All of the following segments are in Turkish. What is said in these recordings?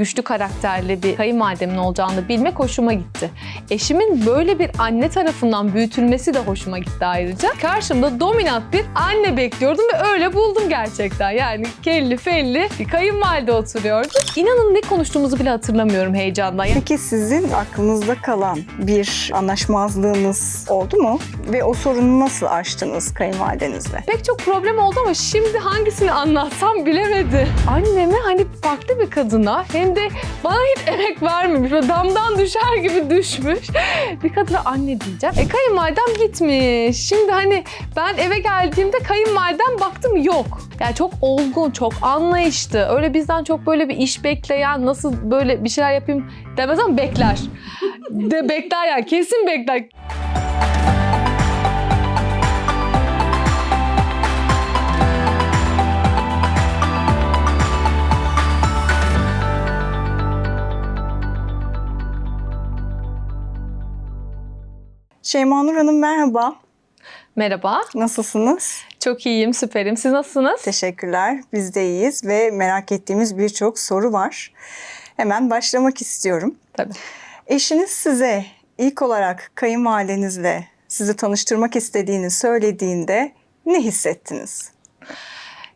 güçlü karakterli bir kayınvalidemin olacağını bilmek hoşuma gitti. Eşimin böyle bir anne tarafından büyütülmesi de hoşuma gitti ayrıca. Karşımda dominant bir anne bekliyordum ve öyle buldum gerçekten. Yani kelli felli bir kayınvalide oturuyordu. İnanın ne konuştuğumuzu bile hatırlamıyorum heyecandan. Yani Peki sizin aklınızda kalan bir anlaşmazlığınız oldu mu? Ve o sorunu nasıl aştınız kayınvalidenizle? Pek çok problem oldu ama şimdi hangisini anlatsam bilemedi. Anneme hani farklı bir kadına hem de bana hiç emek vermemiş. Böyle damdan düşer gibi düşmüş. Bir kadına anne diyeceğim. E kayınvalidem gitmiş. Şimdi hani ben eve geldiğimde kayınvalidem baktım yok. Yani çok olgun, çok anlayışlı. Öyle bizden çok böyle bir iş bekleyen, nasıl böyle bir şeyler yapayım demez ama bekler. De bekler yani kesin bekler. Şeyma Nur Hanım merhaba. Merhaba. Nasılsınız? Çok iyiyim, süperim. Siz nasılsınız? Teşekkürler. Biz de iyiyiz ve merak ettiğimiz birçok soru var. Hemen başlamak istiyorum. Tabii. Eşiniz size ilk olarak kayınvalidenizle sizi tanıştırmak istediğini söylediğinde ne hissettiniz?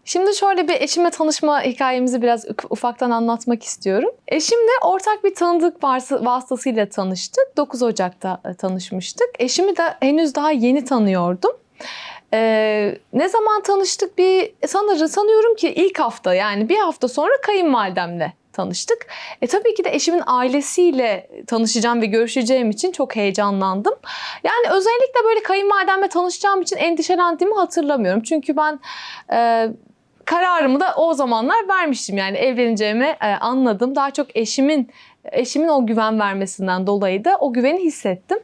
Şimdi şöyle bir eşimle tanışma hikayemizi biraz uf- ufaktan anlatmak istiyorum. Eşimle ortak bir tanıdık vasıtasıyla tanıştık. 9 Ocak'ta e, tanışmıştık. Eşimi de henüz daha yeni tanıyordum. Ee, ne zaman tanıştık? Bir sanırım sanıyorum ki ilk hafta yani bir hafta sonra kayınvalidemle tanıştık. E tabii ki de eşimin ailesiyle tanışacağım ve görüşeceğim için çok heyecanlandım. Yani özellikle böyle kayınvalidemle tanışacağım için endişelendiğimi hatırlamıyorum. Çünkü ben e, kararımı da o zamanlar vermiştim. Yani evleneceğimi e, anladım. Daha çok eşimin eşimin o güven vermesinden dolayı da o güveni hissettim.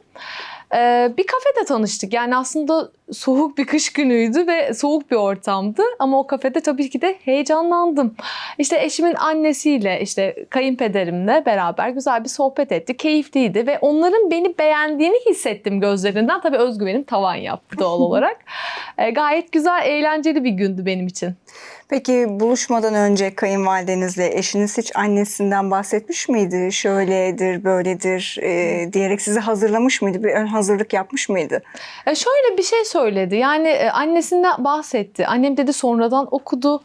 Ee, bir kafede tanıştık. Yani aslında soğuk bir kış günüydü ve soğuk bir ortamdı. Ama o kafede tabii ki de heyecanlandım. İşte eşimin annesiyle, işte kayınpederimle beraber güzel bir sohbet ettik. Keyifliydi ve onların beni beğendiğini hissettim gözlerinden. Tabii özgüvenim tavan yaptı doğal olarak. Ee, gayet güzel, eğlenceli bir gündü benim için. Peki buluşmadan önce kayınvalidenizle eşiniz hiç annesinden bahsetmiş miydi? Şöyledir, böyledir e, diyerek sizi hazırlamış mıydı? Bir ön hazırlık yapmış mıydı? E, şöyle bir şey söyledi. Yani e, annesinden bahsetti. Annem dedi sonradan okudu.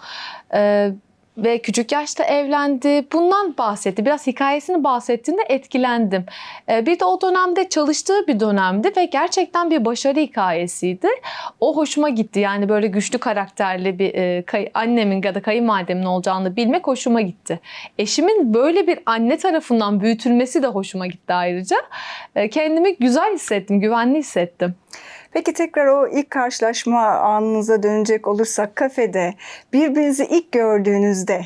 E, ve küçük yaşta evlendi. Bundan bahsetti. Biraz hikayesini bahsettiğinde etkilendim. E, bir de o dönemde çalıştığı bir dönemdi ve gerçekten bir başarı hikayesiydi. O hoşuma gitti. Yani böyle güçlü karakterli bir e, annemin ya da kayınvalidemin olacağını bilmek hoşuma gitti. Eşimin böyle bir anne tarafından büyütülmesi de hoşuma gitti ayrıca. Kendimi güzel hissettim, güvenli hissettim. Peki tekrar o ilk karşılaşma anınıza dönecek olursak kafede birbirinizi ilk gördüğünüzde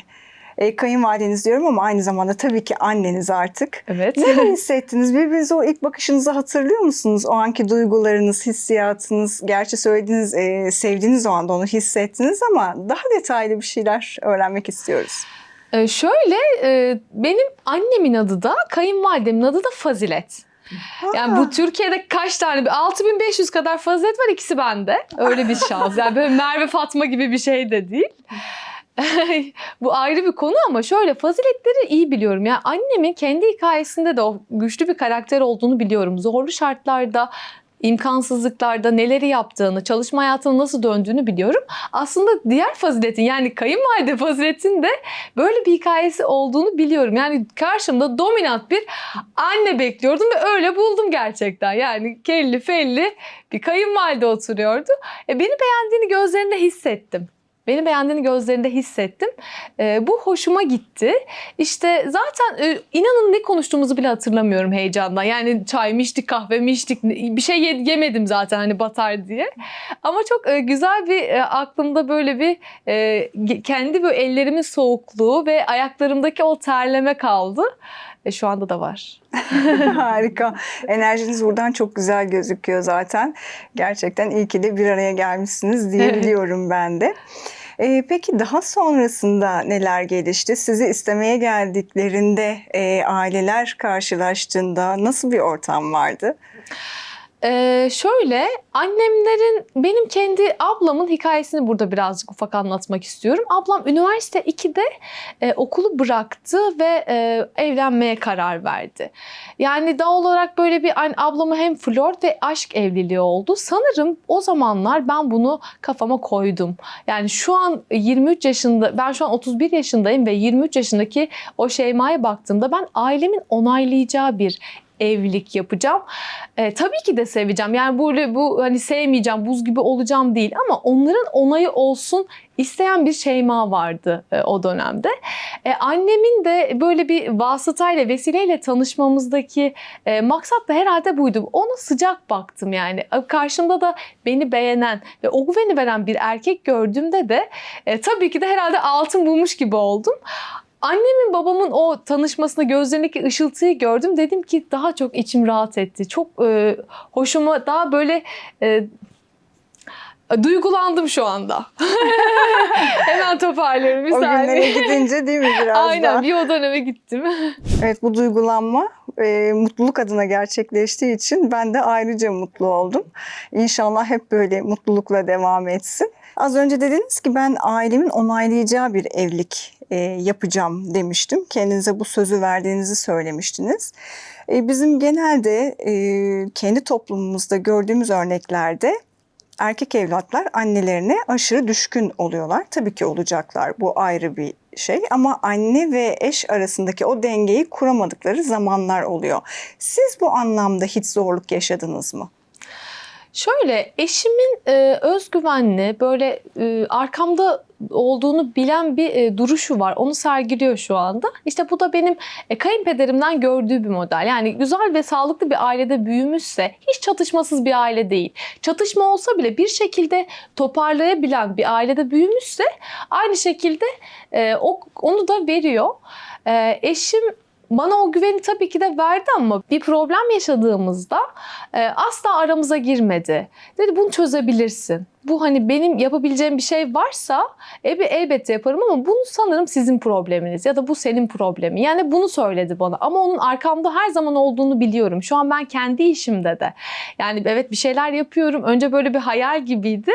e, kayınvalideniz diyorum ama aynı zamanda tabii ki anneniz artık. Evet. Neler hissettiniz? Birbirinize o ilk bakışınızı hatırlıyor musunuz? O anki duygularınız, hissiyatınız. Gerçi söylediğiniz, e, sevdiğiniz o anda onu hissettiniz ama daha detaylı bir şeyler öğrenmek istiyoruz. Ee, şöyle e, benim annemin adı da kayınvalidemin adı da Fazilet. Yani bu Türkiye'de kaç tane? bir 6500 kadar fazilet var ikisi bende. Öyle bir şans. Yani böyle Merve Fatma gibi bir şey de değil. bu ayrı bir konu ama şöyle faziletleri iyi biliyorum. Yani annemin kendi hikayesinde de o güçlü bir karakter olduğunu biliyorum. Zorlu şartlarda imkansızlıklarda neleri yaptığını, çalışma hayatının nasıl döndüğünü biliyorum. Aslında diğer faziletin yani kayınvalide faziletin de böyle bir hikayesi olduğunu biliyorum. Yani karşımda dominant bir anne bekliyordum ve öyle buldum gerçekten. Yani kelli felli bir kayınvalide oturuyordu. E, beni beğendiğini gözlerinde hissettim. Beni beğendiğini gözlerinde hissettim. E, bu hoşuma gitti. İşte zaten e, inanın ne konuştuğumuzu bile hatırlamıyorum heyecandan. Yani çay mı içtik, kahve mi içtik, bir şey ye- yemedim zaten hani batar diye. Ama çok e, güzel bir e, aklımda böyle bir e, kendi böyle ellerimin soğukluğu ve ayaklarımdaki o terleme kaldı. E, şu anda da var. Harika. Enerjiniz buradan çok güzel gözüküyor zaten. Gerçekten iyi ki de bir araya gelmişsiniz diyebiliyorum ben de. Ee, peki daha sonrasında neler gelişti? Sizi istemeye geldiklerinde e, aileler karşılaştığında nasıl bir ortam vardı? Ee, şöyle annemlerin benim kendi ablamın hikayesini burada birazcık ufak anlatmak istiyorum. Ablam üniversite 2'de e, okulu bıraktı ve e, evlenmeye karar verdi. Yani doğal olarak böyle bir an- ablamı hem flört ve aşk evliliği oldu. Sanırım o zamanlar ben bunu kafama koydum. Yani şu an 23 yaşında ben şu an 31 yaşındayım ve 23 yaşındaki o Şeyma'ya baktığımda ben ailemin onaylayacağı bir evlilik yapacağım. E, tabii ki de seveceğim. Yani böyle bu hani sevmeyeceğim, buz gibi olacağım değil ama onların onayı olsun isteyen bir Şeyma vardı e, o dönemde. E, annemin de böyle bir vasıtayla, vesileyle tanışmamızdaki e, maksat da herhalde buydu. Ona sıcak baktım yani. E, Karşımda da beni beğenen ve o güveni veren bir erkek gördüğümde de e, tabii ki de herhalde altın bulmuş gibi oldum. Annemin babamın o tanışmasında gözlerindeki ışıltıyı gördüm. Dedim ki daha çok içim rahat etti. Çok e, hoşuma daha böyle e, duygulandım şu anda. Hemen toparlıyorum bir O saniye. günlere gidince değil mi biraz Aynen da? bir o döneme gittim. Evet bu duygulanma e, mutluluk adına gerçekleştiği için ben de ayrıca mutlu oldum. İnşallah hep böyle mutlulukla devam etsin. Az önce dediniz ki ben ailemin onaylayacağı bir evlilik e, yapacağım demiştim. Kendinize bu sözü verdiğinizi söylemiştiniz. E, bizim genelde e, kendi toplumumuzda gördüğümüz örneklerde erkek evlatlar annelerine aşırı düşkün oluyorlar. Tabii ki olacaklar. Bu ayrı bir şey ama anne ve eş arasındaki o dengeyi kuramadıkları zamanlar oluyor. Siz bu anlamda hiç zorluk yaşadınız mı? Şöyle eşimin e, özgüvenli böyle e, arkamda olduğunu bilen bir e, duruşu var. Onu sergiliyor şu anda. İşte bu da benim e, kayınpederimden gördüğü bir model. Yani güzel ve sağlıklı bir ailede büyümüşse hiç çatışmasız bir aile değil. Çatışma olsa bile bir şekilde toparlayabilen bir ailede büyümüşse aynı şekilde e, o, onu da veriyor. E, eşim bana o güveni tabii ki de verdi ama bir problem yaşadığımızda e, asla aramıza girmedi. Dedi bunu çözebilirsin. Bu hani benim yapabileceğim bir şey varsa e, elbette yaparım ama bunu sanırım sizin probleminiz ya da bu senin problemin. Yani bunu söyledi bana ama onun arkamda her zaman olduğunu biliyorum. Şu an ben kendi işimde de. Yani evet bir şeyler yapıyorum. Önce böyle bir hayal gibiydi.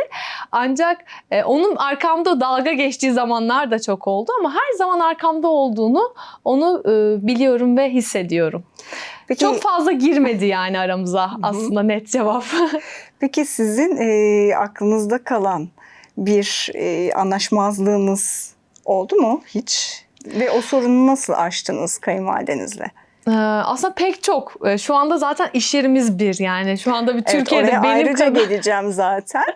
Ancak e, onun arkamda dalga geçtiği zamanlar da çok oldu ama her zaman arkamda olduğunu onu e, biliyorum ve hissediyorum. Peki, Çok fazla girmedi yani aramıza aslında net cevap. peki sizin e, aklınızda kalan bir e, anlaşmazlığınız oldu mu hiç? Ve o sorunu nasıl aştınız kayınvalidenizle? Ee, aslında pek çok. Ee, Şu anda zaten iş yerimiz bir yani. Şu anda bir Türkiye'de evet, benim ayrıca kadar. geleceğim zaten.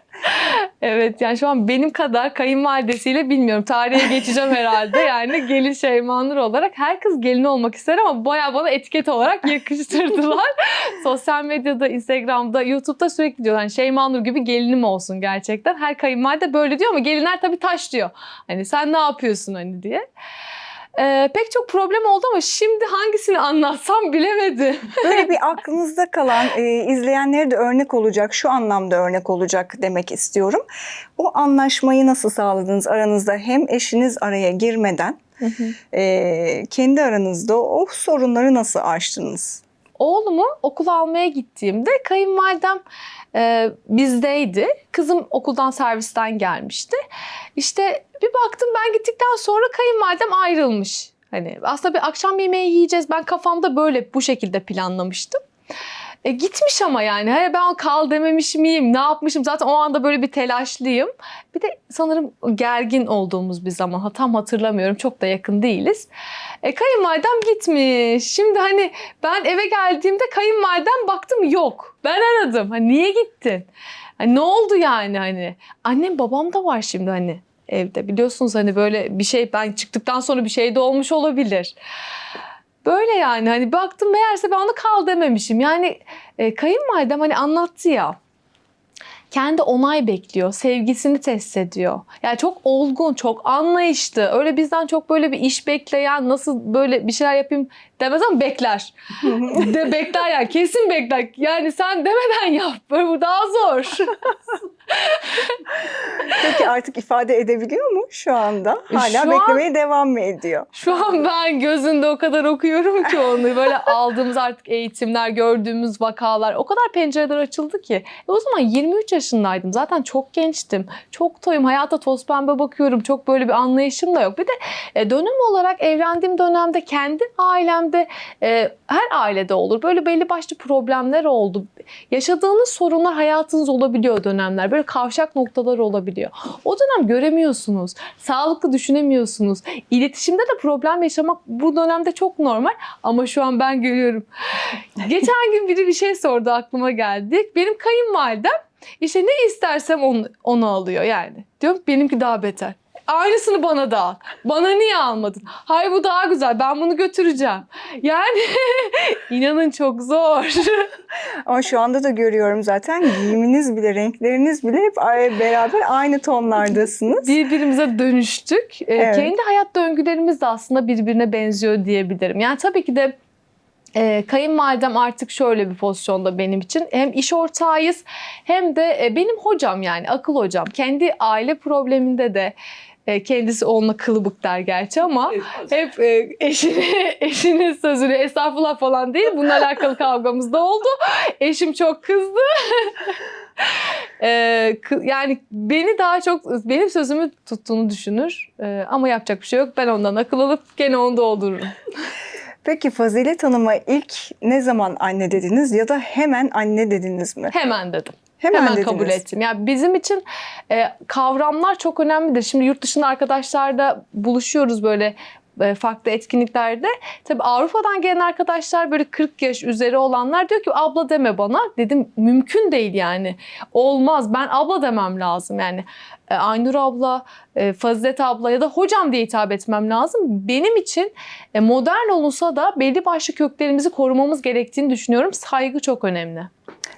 Evet yani şu an benim kadar kayınvalidesiyle bilmiyorum. Tarihe geçeceğim herhalde. Yani gelin Şeyma Nur olarak. Herkes gelin olmak ister ama baya bana etiket olarak yakıştırdılar. Sosyal medyada, Instagram'da, YouTube'da sürekli diyorlar. Hani Şeyma Nur gibi gelinim olsun gerçekten. Her kayınvalide böyle diyor ama gelinler tabii taş diyor. Hani sen ne yapıyorsun hani diye. Ee, pek çok problem oldu ama şimdi hangisini anlatsam bilemedim. Böyle bir aklınızda kalan, e, izleyenlere de örnek olacak, şu anlamda örnek olacak demek istiyorum. O anlaşmayı nasıl sağladınız aranızda? Hem eşiniz araya girmeden e, kendi aranızda o sorunları nasıl aştınız? Oğlumu okula almaya gittiğimde kayınvalidem e, bizdeydi. Kızım okuldan servisten gelmişti. İşte bir baktım ben gittikten sonra kayınvalidem ayrılmış. Hani aslında bir akşam yemeği yiyeceğiz. Ben kafamda böyle bu şekilde planlamıştım. E, gitmiş ama yani. Hayır ben kal dememiş miyim? Ne yapmışım? Zaten o anda böyle bir telaşlıyım. Bir de sanırım gergin olduğumuz bir zaman. Tam hatırlamıyorum. Çok da yakın değiliz. E, kayınvalidem gitmiş. Şimdi hani ben eve geldiğimde kayınvalidem baktım yok. Ben aradım. Hani niye gittin? Hani ne oldu yani hani? Annem babam da var şimdi hani evde. Biliyorsunuz hani böyle bir şey ben çıktıktan sonra bir şey de olmuş olabilir. Böyle yani hani baktım meğerse ben onu kal dememişim. Yani e, kayınvalidem hani anlattı ya. Kendi onay bekliyor, sevgisini test ediyor. Yani çok olgun, çok anlayışlı. Öyle bizden çok böyle bir iş bekleyen, nasıl böyle bir şeyler yapayım demez ama bekler. De bekler yani kesin bekler. Yani sen demeden yap. Böyle bu daha zor. Peki artık ifade edebiliyor mu şu anda? Hala Şu an- beklemeye devam mı ediyor? Şu an ben gözünde o kadar okuyorum ki onu. Böyle aldığımız artık eğitimler, gördüğümüz vakalar o kadar pencereler açıldı ki. E o zaman 23 yaşındaydım. Zaten çok gençtim. Çok toyum. Hayata toz pembe bakıyorum. Çok böyle bir anlayışım da yok. Bir de e, dönem olarak evlendiğim dönemde kendi ailemde e, her ailede olur. Böyle belli başlı problemler oldu. Yaşadığınız sorunlar hayatınız olabiliyor dönemler. Böyle kavşak noktalar olabiliyor. O dönem göremiyorsunuz. Sağlıklı düşünemiyorsunuz. İletişimde de problem yaşamak bu dönemde çok normal ama şu an ben görüyorum. Geçen gün biri bir şey sordu aklıma geldi. Benim kayınvalidem işte ne istersem onu, onu alıyor yani. Diyorum ki benimki daha beter. Aynısını bana da al. Bana niye almadın? Hayır bu daha güzel. Ben bunu götüreceğim. Yani inanın çok zor. Ama şu anda da görüyorum zaten giyiminiz bile, renkleriniz bile hep beraber aynı tonlardasınız. birbirimize dönüştük. Ee, Evet. Kendi hayat döngülerimiz de aslında birbirine benziyor diyebilirim. Yani tabii ki de e, kayınvalidem artık şöyle bir pozisyonda benim için. Hem iş ortağıyız hem de e, benim hocam yani akıl hocam. Kendi aile probleminde de e, kendisi onunla kılıbık der gerçi ama hep e, eşini, eşinin sözünü estağfurullah falan değil. Bununla alakalı kavgamız da oldu. Eşim çok kızdı. E, kı- yani beni daha çok benim sözümü tuttuğunu düşünür. E, ama yapacak bir şey yok. Ben ondan akıl alıp gene onu doldururum. Peki Fazilet Hanım'a ilk ne zaman anne dediniz ya da hemen anne dediniz mi? Hemen dedim. Hemen, Hemen, kabul ettim. Yani bizim için e, kavramlar çok önemlidir. Şimdi yurt dışında arkadaşlarla buluşuyoruz böyle e, farklı etkinliklerde. Tabii Avrupa'dan gelen arkadaşlar böyle 40 yaş üzeri olanlar diyor ki abla deme bana. Dedim mümkün değil yani. Olmaz. Ben abla demem lazım yani. E, Aynur abla, e, Fazilet abla ya da hocam diye hitap etmem lazım. Benim için modern olunsa da belli başlı köklerimizi korumamız gerektiğini düşünüyorum. Saygı çok önemli.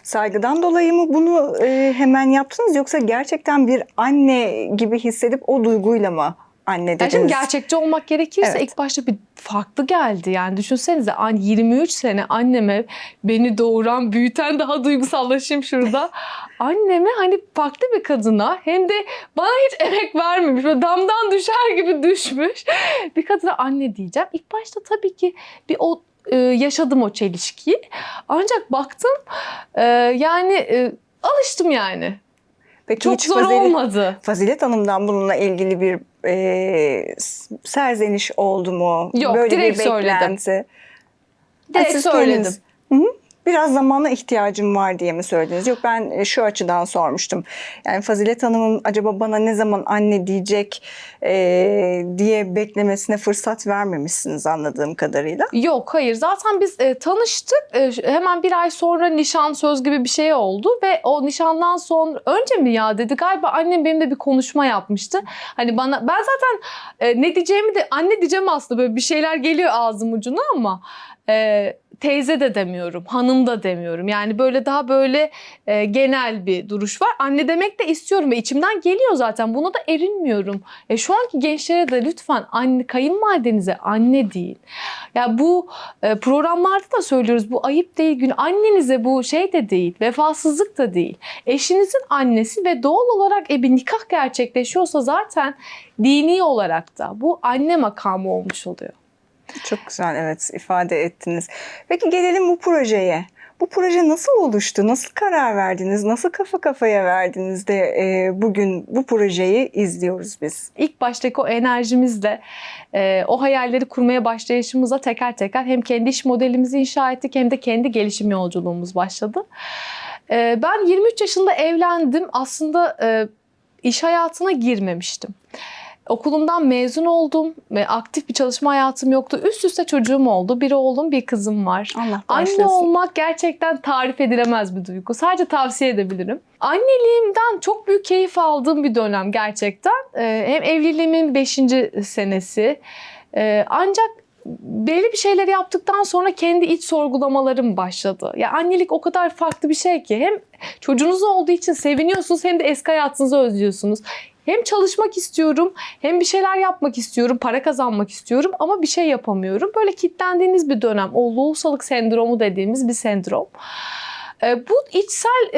Saygıdan dolayı mı bunu e, hemen yaptınız yoksa gerçekten bir anne gibi hissedip o duyguyla mı anne Yani dediniz? şimdi gerçekçi olmak gerekirse Evet. ilk başta bir farklı geldi. Yani düşünsenize an 23 sene anneme beni doğuran, büyüten daha duygusallaşayım şurada. Anneme hani farklı bir kadına hem de bana hiç emek vermemiş. Böyle damdan düşer gibi düşmüş. Bir kadına anne diyeceğim. İlk başta tabii ki bir o e, yaşadım o çelişkiyi. Ancak baktım e, yani e, alıştım yani. Peki Çok zor Fazilet, olmadı. Fazilet Hanım'dan bununla ilgili bir e, serzeniş oldu mu? Yok, Böyle direkt bir söyledim. beklenti. Direkt Siz söyledim. Hı hı. Biraz zamana ihtiyacım var diye mi söylediniz? Yok ben e, şu açıdan sormuştum. Yani Fazilet Hanım'ın acaba bana ne zaman anne diyecek e, diye beklemesine fırsat vermemişsiniz anladığım kadarıyla. Yok hayır zaten biz e, tanıştık E, hemen bir ay sonra nişan söz gibi bir şey oldu ve o nişandan sonra önce mi ya dedi galiba annem benimle bir konuşma yapmıştı. Hani bana ben zaten e, ne diyeceğimi de anne diyeceğim aslında böyle bir şeyler geliyor ağzım ucuna ama e, teyze de demiyorum hanım da demiyorum yani böyle daha böyle e, genel bir duruş var. Anne demek de istiyorum ve içimden geliyor zaten buna da erinmiyorum. E, şu anki gençlere de lütfen anne kayınvalidenize anne değil. Ya bu e, programlarda da söylüyoruz bu ayıp değil gün annenize bu şey de değil vefasızlık da değil. Eşinizin annesi ve doğal olarak e, bir nikah gerçekleşiyorsa zaten dini olarak da bu anne makamı olmuş oluyor. Çok güzel evet ifade ettiniz. Peki gelelim bu projeye. Bu proje nasıl oluştu? Nasıl karar verdiniz? Nasıl kafa kafaya verdiniz de e, bugün bu projeyi izliyoruz biz? İlk baştaki o enerjimizle e, o hayalleri kurmaya başlayışımızla teker teker hem kendi iş modelimizi inşa ettik hem de kendi gelişim yolculuğumuz başladı. E, ben 23 yaşında evlendim. Aslında e, iş hayatına girmemiştim. Okulumdan mezun oldum ve aktif bir çalışma hayatım yoktu. Üst üste çocuğum oldu. Bir oğlum, bir kızım var. Allah Anne başlasın. olmak gerçekten tarif edilemez bir duygu. Sadece tavsiye edebilirim. Anneliğimden çok büyük keyif aldığım bir dönem gerçekten. Ee, hem evliliğimin 5. senesi. Ee, ancak belli bir şeyler yaptıktan sonra kendi iç sorgulamalarım başladı. Ya annelik o kadar farklı bir şey ki hem çocuğunuz olduğu için seviniyorsunuz hem de eski hayatınızı özlüyorsunuz. Hem çalışmak istiyorum, hem bir şeyler yapmak istiyorum, para kazanmak istiyorum ama bir şey yapamıyorum. Böyle kitlendiğiniz bir dönem, o loğusalık sendromu dediğimiz bir sendrom. Bu içsel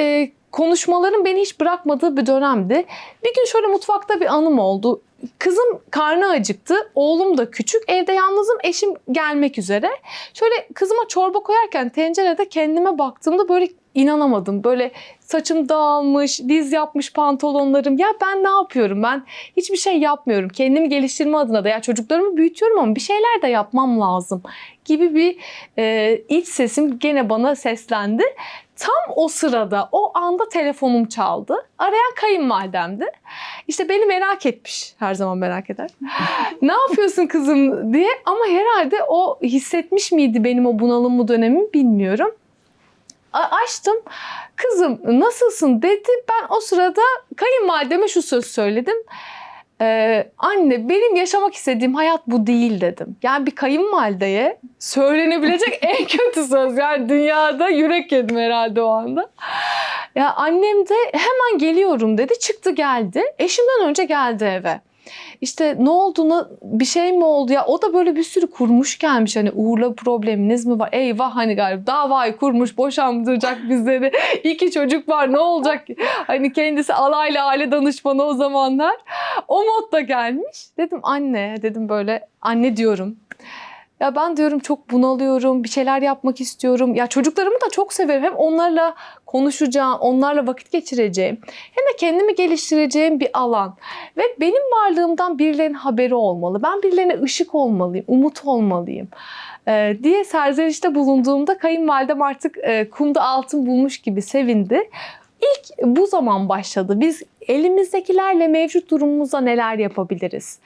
konuşmaların beni hiç bırakmadığı bir dönemdi. Bir gün şöyle mutfakta bir anım oldu. Kızım karnı acıktı. Oğlum da küçük. Evde yalnızım. Eşim gelmek üzere. Şöyle kızıma çorba koyarken tencerede kendime baktığımda böyle inanamadım. Böyle saçım dağılmış, diz yapmış pantolonlarım. Ya ben ne yapıyorum? Ben hiçbir şey yapmıyorum. Kendimi geliştirme adına da ya çocuklarımı büyütüyorum ama bir şeyler de yapmam lazım gibi bir e, iç sesim gene bana seslendi. Tam o sırada, o anda telefonum çaldı. Arayan kayınvalidemdi. İşte beni merak etmiş. Her zaman merak eder. ne yapıyorsun kızım diye. Ama herhalde o hissetmiş miydi benim o bunalımlı dönemimi bilmiyorum. A- açtım. Kızım nasılsın dedi. Ben o sırada kayınvalideme şu söz söyledim. Ee, anne benim yaşamak istediğim hayat bu değil dedim. Yani bir kayınvalideye söylenebilecek en kötü söz. Yani dünyada yürek yedim herhalde o anda. Ya annem de hemen geliyorum dedi. Çıktı geldi. Eşimden önce geldi eve. İşte ne oldu, bir şey mi oldu ya? O da böyle bir sürü kurmuş gelmiş. Hani uğurla probleminiz mi var? Eyvah hani galiba davayı kurmuş, boşandıracak bizleri. İki çocuk var ne olacak? Hani kendisi alaylı aile danışmanı o zamanlar. O modda gelmiş. Dedim anne, dedim böyle anne diyorum. Ya ben diyorum çok bunalıyorum, bir şeyler yapmak istiyorum. Ya çocuklarımı da çok severim. Hem onlarla konuşacağım, onlarla vakit geçireceğim. Hem de kendimi geliştireceğim bir alan. Ve benim varlığımdan birilerinin haberi olmalı. Ben birilerine ışık olmalıyım, umut olmalıyım. Ee, diye serzenişte bulunduğumda kayınvalidem artık e, kumda altın bulmuş gibi sevindi. İlk bu zaman başladı. Biz elimizdekilerle mevcut durumumuzda neler yapabiliriz?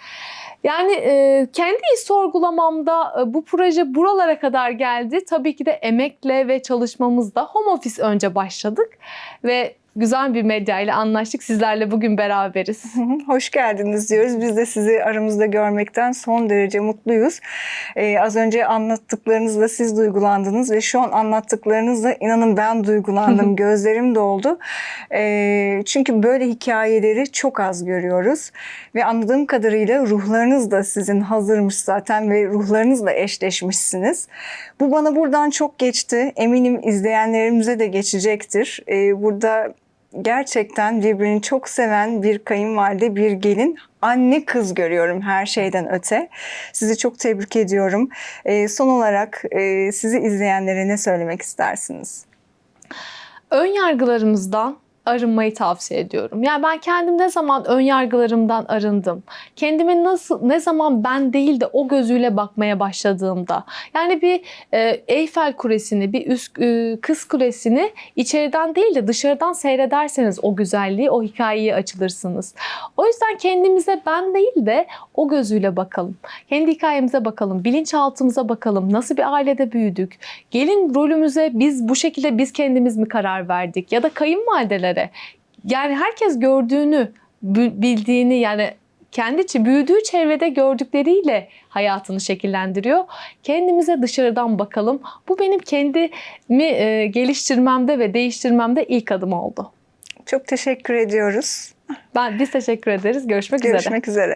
Yani e, kendi sorgulamamda e, bu proje buralara kadar geldi. Tabii ki de emekle ve çalışmamızda home office önce başladık ve güzel bir medya ile anlaştık. Sizlerle bugün beraberiz. Hoş geldiniz diyoruz. Biz de sizi aramızda görmekten son derece mutluyuz. Ee, az önce anlattıklarınızla siz duygulandınız ve şu an anlattıklarınızla inanın ben duygulandım. Gözlerim doldu. Ee, çünkü böyle hikayeleri çok az görüyoruz. Ve anladığım kadarıyla ruhlarınız da sizin hazırmış zaten ve ruhlarınızla eşleşmişsiniz. Bu bana buradan çok geçti. Eminim izleyenlerimize de geçecektir. Ee, burada gerçekten birbirini çok seven bir kayınvalide, bir gelin, anne kız görüyorum her şeyden öte. Sizi çok tebrik ediyorum. Ee, son olarak e, sizi izleyenlere ne söylemek istersiniz? Ön yargılarımızdan arınmayı tavsiye ediyorum. Yani ben kendim ne zaman ön yargılarımdan arındım. Kendime nasıl ne zaman ben değil de o gözüyle bakmaya başladığımda. Yani bir e, Eyfel Kulesi'ni, bir üst e, kız kulesini içeriden değil de dışarıdan seyrederseniz o güzelliği, o hikayeyi açılırsınız. O yüzden kendimize ben değil de o gözüyle bakalım. Kendi hikayemize bakalım, bilinçaltımıza bakalım. Nasıl bir ailede büyüdük? Gelin rolümüze biz bu şekilde biz kendimiz mi karar verdik? Ya da kayınvalidelere. Yani herkes gördüğünü, bi- bildiğini yani kendi büyüdüğü çevrede gördükleriyle hayatını şekillendiriyor. Kendimize dışarıdan bakalım. Bu benim kendimi e, geliştirmemde ve değiştirmemde ilk adım oldu. Çok teşekkür ediyoruz. Ben biz teşekkür ederiz. Görüşmek üzere. Görüşmek üzere.